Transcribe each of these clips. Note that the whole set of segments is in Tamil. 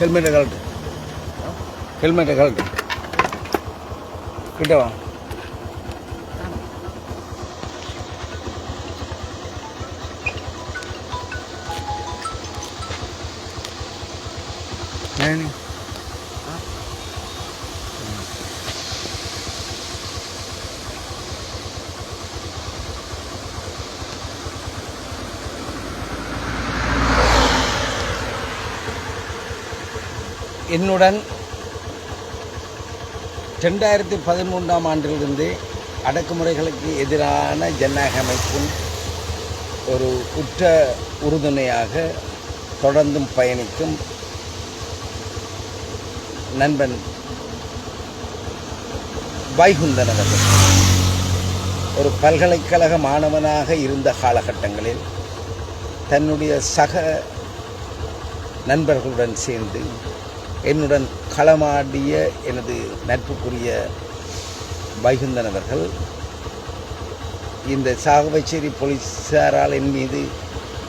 ஹெல்மெட்டை கழட்டு ஹெல்மெட்டை கழட்டு கிட்ட வா ஏன் என்னுடன் ரெண்டாயிரத்தி பதிமூன்றாம் ஆண்டிலிருந்து அடக்குமுறைகளுக்கு எதிரான ஜனநாயக அமைப்பின் ஒரு உற்ற உறுதுணையாக தொடர்ந்தும் பயணிக்கும் நண்பன் வைகுந்தன் அவர்கள். ஒரு பல்கலைக்கழக மாணவனாக இருந்த காலகட்டங்களில் தன்னுடைய சக நண்பர்களுடன் சேர்ந்து என்னுடன் களமாடிய எனது நட்புக்குரிய வைகுந்தன் அவர்கள் இந்த சாகுபச்சேரி போலீஸாரால் என் மீது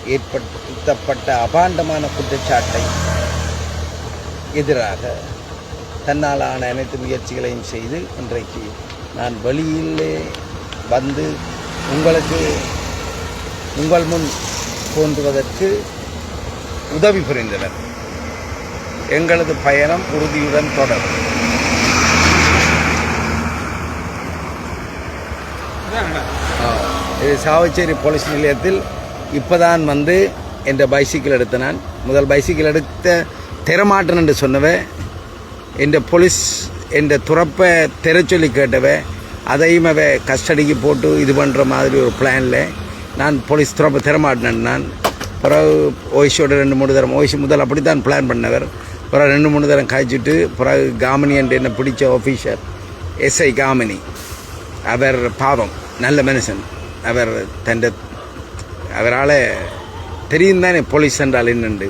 ஏற்படுத்தப்பட்ட அபாண்டமான குற்றச்சாட்டை எதிராக தன்னாலான அனைத்து முயற்சிகளையும் செய்து இன்றைக்கு நான் வெளியிலே வந்து உங்களுக்கு உங்கள் முன் தோன்றுவதற்கு உதவி புரிந்தனர் எங்களது பயணம் உறுதியுடன் தொடரும். இது சாவச்சேரி போலீஸ் நிலையத்தில் இப்போதான் வந்து என்ற பைசிக்கிள் எடுத்த நான். முதல் பைசிக்கிள் எடுத்த திறமாட்டன் என்று சொன்னவே என்ற போலீஸ் என்ற துறப்பை தெர சொல்லி கேட்டவ அதையும் அவ கஸ்டடிக்கு போட்டு இது பண்ணுற மாதிரி ஒரு பிளானில் நான் போலீஸ் துறப்பை திறமாட்டினேன் நான். பிறகு ஓய்ஸோட ரெண்டு மூணு தரம் ஓய்ஸ் முதல் அப்படி தான் பிளான் பண்ணவர். பிறகு ரெண்டு மூணு தரம் காய்ச்சிட்டு பிறகு காமினி என்று என்ன பிடிச்ச ஆஃபீஸர் எஸ்ஐ காமினி. அவர் பாவம் நல்ல மனுஷன். அவர் தந்த அவரால் தெரியும் தானே போலீஸ் என்றால் என்னென்று.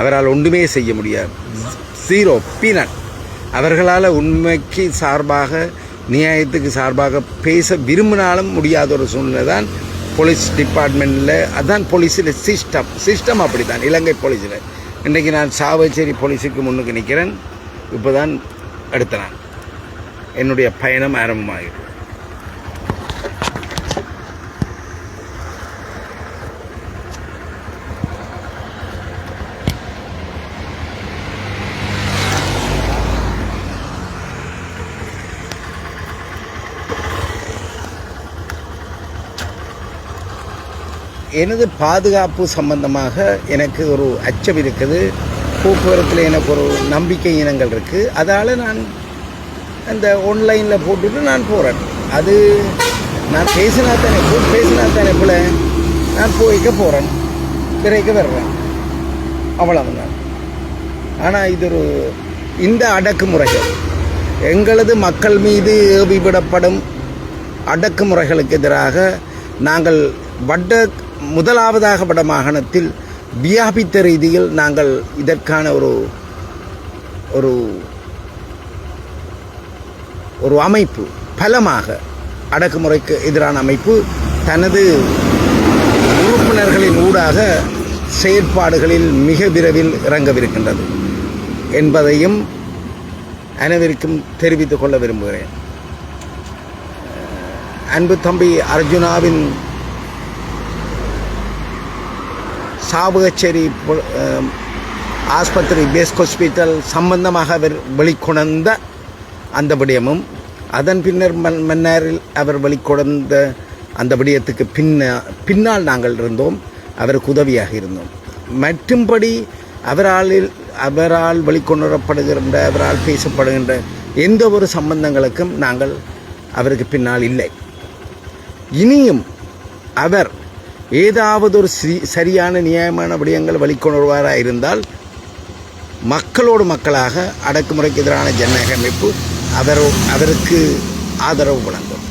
அவரால் ஒன்றுமே செய்ய முடியாது. ஜீரோ பீனட் அவர்களால் உண்மைக்கு சார்பாக நியாயத்துக்கு சார்பாக பேச விரும்பினாலும் முடியாத ஒரு சூழ்நிலை தான் போலீஸ் டிபார்ட்மெண்ட்டில் அதான் போலீஸில் சிஸ்டம் சிஸ்டம் அப்படி தான் இலங்கை போலீஸில். இன்றைக்கு நான் சாவச்சேரி போலீஸுக்கு முன்னுக்கு நிற்கிறேன் இப்போ தான் அடுத்த நான் என்னுடைய பயணம் ஆரம்பமாகிறது. எனது பாதுகாப்பு சம்பந்தமாக எனக்கு ஒரு அச்சம் இருக்குது. போக்குவரத்தில் எனக்கு ஒரு நம்பிக்கை இனங்கள் இருக்குது அதால் நான் அந்த ஆன்லைனில் போட்டுட்டு நான் போகிறேன் அது நான் பேசினா தானே போ- பேசினா தானே போல நான் போய்க்க போகிறேன் பிறகு வர்றேன். அவ்வளவுதான். ஆனால் இது ஒரு இந்த அடக்குமுறைகள் எங்களது மக்கள் மீது ஏவிவிடப்படும் அடக்குமுறைகளுக்கு எதிராக நாங்கள் வட்ட முதலாவதாக வடமாகாணத்தில் வியாபித்த ரீதியில் நாங்கள் இதற்கான ஒரு ஒரு ஒரு அமைப்பு பலமாக அடக்குமுறைக்கு எதிரான அமைப்பு தனது உறுப்பினர்களின் ஊடாக செயற்பாடுகளில் மிக விரைவில் இறங்கவிருக்கின்றது என்பதையும் அனைவருக்கும் தெரிவித்துக் கொள்ள விரும்புகிறேன். அன்பு தம்பி அர்ஜுனாவின் சாபகச்சேரி ஆஸ்பத்திரி பேஸ்க் ஹாஸ்பிட்டல் சம்பந்தமாக அவர் வெளிக்கொணர்ந்த அந்த விடயமும் அதன் பின்னர் மன் மன்னாரில் அவர் வெளிக்கொணர்ந்த அந்த விடயத்துக்கு பின்ன பின்னால் நாங்கள் இருந்தோம் அவருக்கு உதவியாக இருந்தோம். மற்றும்படி அவரால் அவரால் வெளிக்கொணரப்படுகின்ற அவரால் பேசப்படுகின்ற எந்த ஒரு சம்பந்தங்களுக்கும் நாங்கள் அவருக்கு பின்னால் இல்லை. இனியும் அவர் ஏதாவது ஒரு சரியான நியாயமான விடயங்கள் வழிகொணர்வாராக இருந்தால் மக்களோடு மக்களாக அடக்குமுறைக்கு எதிரான ஜனநாயக அமைப்பு அவர் அதற்கு ஆதரவு வழங்கும்.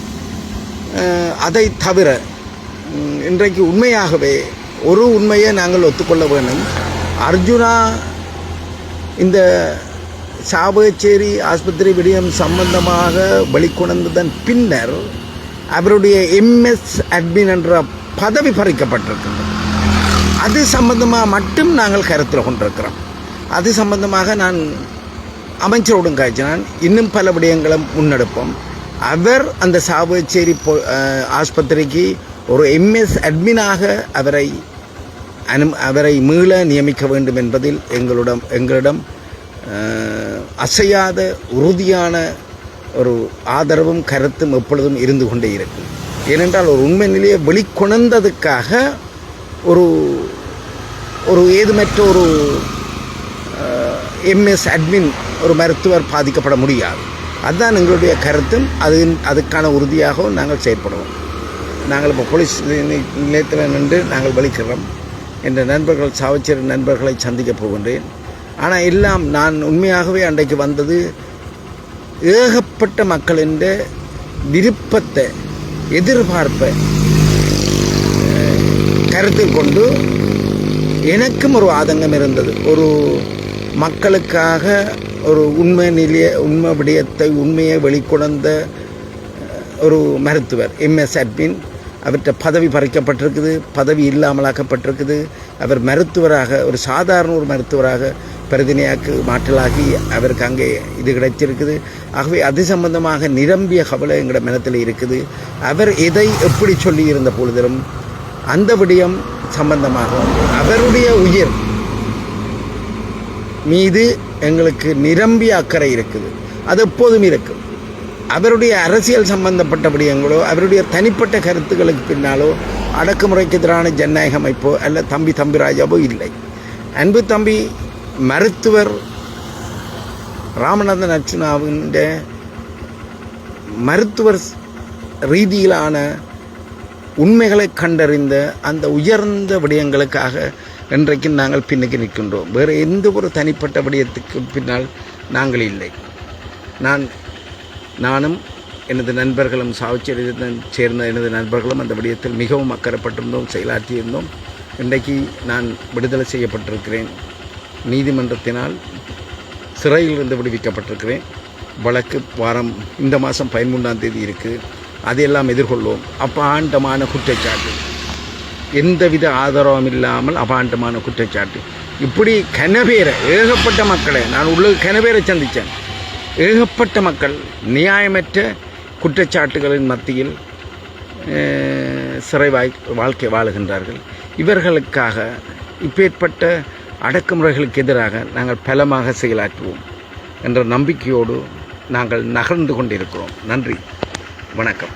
அதை தவிர இன்றைக்கு உண்மையாகவே ஒரு உண்மையை நாங்கள் ஒத்துக்கொள்ள வேண்டும். அர்ஜுனா இந்த சாபகச்சேரி ஆஸ்பத்திரி விடயம் சம்பந்தமாக வெளிக்கொணர்ந்ததன் பின்னர் அவருடைய எம்எஸ் அட்மின் என்ற பதவி பறிக்கப்பட்டிருக்கின்றது அது சம்பந்தமாக மட்டும் நாங்கள் கருத்தில் கொண்டிருக்கிறோம். அது சம்பந்தமாக நான் அமைச்சரோடும் காய்ச்சினான். இன்னும் பல விடயங்களும் முன்னெடுப்போம். அவர் அந்த சாவச்சேரி பொ- ஆஸ்பத்திரிக்கு ஒரு எம்எஸ் அட்மினாக அவரை அனு அவரை மீள நியமிக்க வேண்டும் என்பதில் எங்களிடம் எங்களிடம் அசையாத உறுதியான ஒரு ஆதரவும் கருத்தும் எப்பொழுதும் இருந்து கொண்டே இருக்கும். ஏனென்றால் ஒரு உண்மை நிலையை வெளிக்கொணர்ந்ததுக்காக ஒரு ஒரு ஏதுமற்ற ஒரு எம்எஸ் அட்மின் ஒரு மருத்துவர் பாதிக்கப்பட முடியாது. அதுதான் எங்களுடைய கருத்தும். அது அதுக்கான உறுதியாகவும் நாங்கள் செயற்படுவோம். நாங்கள் இப்போ போலீஸ் நிலை- நிலையத்தில் நின்று நாங்கள் வலிக்கிறோம் என்ற நண்பர்கள் சாவச்சேரி நண்பர்களை சந்திக்கப் போகின்றேன். ஆனால் எல்லாம் நான் உண்மையாகவே அன்றைக்கு வந்தது ஏகப்பட்ட மக்களின் விருப்பத்தை எதிர்பார்ப்பை அஹ், கருத்தில் கொண்டு எனக்கும் ஒரு ஆதங்கம் இருந்தது. ஒரு மக்களுக்காக ஒரு உண்மை நிலைய உண்மை விடயத்தை உண்மையை வெளிக்கொணர்ந்த ஒரு மருத்துவர் எம்எஸ் அட்மின் அவர்கிட்ட பதவி பறிக்கப்பட்டிருக்குது பதவி இல்லாமலாக்கப்பட்டிருக்குது. அவர் மருத்துவராக ஒரு சாதாரண ஒரு மருத்துவராக பிரதிநியாக்கு மாற்றலாகி அவருக்கு அங்கே இது கிடைச்சிருக்குது ஆகவே அது சம்பந்தமாக நிரம்பிய கவலை எங்களோட மனத்தில் இருக்குது. அவர் எதை எப்படி சொல்லி இருந்த பொழுதிலும் அந்த விடயம் சம்பந்தமாக அவருடைய உயிர் மீது எங்களுக்கு நிரம்பிய அக்கறை இருக்குது. அது எப்போதும் இருக்கும். அவருடைய அரசியல் சம்பந்தப்பட்ட விடயங்களோ அவருடைய தனிப்பட்ட கருத்துக்களுக்கு பின்னாலோ அடக்குமுறைக்கு எதிரான ஜனநாயக அமைப்போ அல்ல தம்பி தம்பிராஜாவோ இல்லை. அன்பு தம்பி மருத்துவர் ராமநாதன் அர்ச்சுனாவின் மருத்துவர் ரீதியிலான உண்மைகளை கண்டறிந்த அந்த உயர்ந்த விடயங்களுக்காக இன்றைக்கு நாங்கள் பின்னுக்கு நிற்கின்றோம். வேறு எந்த ஒரு தனிப்பட்ட விடயத்துக்கு பின்னால் நாங்கள் இல்லை. நான் நானும் எனது நண்பர்களும் சாவச்சேரியுடன் சேர்ந்த எனது நண்பர்களும் அந்த விடயத்தில் மிகவும் அக்கறைப்பட்டிருந்தோம் செயலாற்றியிருந்தோம். இன்றைக்கு நான் விடுதலை செய்யப்பட்டிருக்கிறேன். நீதிமன்றத்தினால் சிறையிலிருந்து விடுவிக்கப்பட்டிருக்கிறேன். வழக்கு வாரம் இந்த மாதம் பதிமூன்றாம் தேதி இருக்குது அதையெல்லாம் எதிர்கொள்வோம். அபாண்டமான குற்றச்சாட்டு. எந்தவித ஆதரவும் இல்லாமல் அபாண்டமான குற்றச்சாட்டு. இப்படி கனபேரை ஏகப்பட்ட மக்களை நான் உள்ள கனபேரை சந்தித்தேன். ஏகப்பட்ட மக்கள் நியாயமற்ற குற்றச்சாட்டுகளின் மத்தியில் சிறை வாய் வாழ்க்கை வாழுகின்றார்கள். இவர்களுக்காக இப்பேற்பட்ட அடக்குமுறைகளுக்கு எதிராக நாங்கள் பலமாக செயலாற்றுவோம் என்ற நம்பிக்கையோடு நாங்கள் நகர்ந்து கொண்டிருக்கிறோம். நன்றி. வணக்கம்.